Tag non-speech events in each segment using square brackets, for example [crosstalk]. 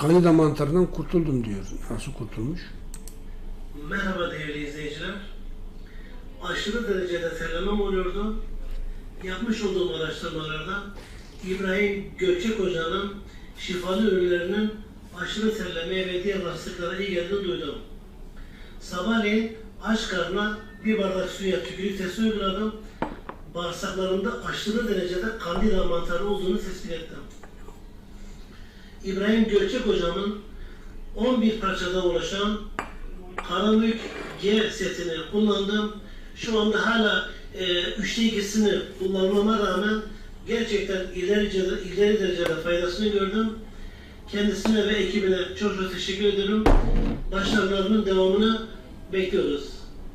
Kanida mantarından kurtuldum diyor. Nasıl kurtulmuş? Merhaba değerli izleyiciler. Aşırı derecede terlemem oluyordu. Yapmış olduğum araştırmalarda İbrahim Gökçek Hoca'nın şifalı ürünlerinin aşırı terlemeye ve diğer hastalıklara iyi geldiğini duydum. Sabahleyin aç karnına bir bardak suya tükürük testi uyguladım. Bağırsaklarımda aşırı derecede kandida mantarı olduğunu tespit ettim. İbrahim Gökçek hocamın 11 parçadan oluşan Karamük G setini kullandım. Şu anda hala e, üçte ikisini kullanmama rağmen gerçekten ileri, ileri derecede faydasını gördüm. Kendisine ve ekibine çok çok teşekkür ederim. Başarılarının devamını bekliyoruz.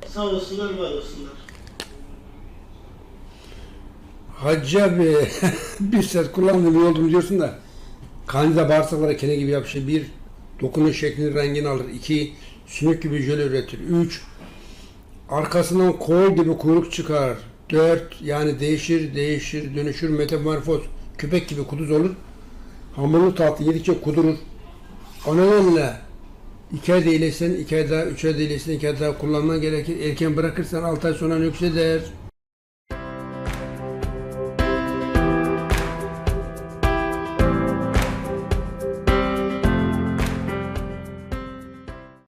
Sağ olsunlar, var olsunlar. Hacı abi [laughs] bir set kullandım iyi oldum diyorsun da Kanida bağırsaklara kene gibi yapışır. Bir, dokunuş şeklini rengini alır. İki, sümük gibi jöle üretir. Üç, arkasından kol gibi kuyruk çıkar. Dört, yani değişir, değişir, dönüşür, metamorfoz, köpek gibi kuduz olur. Hamurlu tatlı yedikçe kudurur. O nedenle iki ay değilsen, iki ay daha, üç ay değilsen, iki ay daha kullanman gerekir. Erken bırakırsan altı ay sonra nükseder.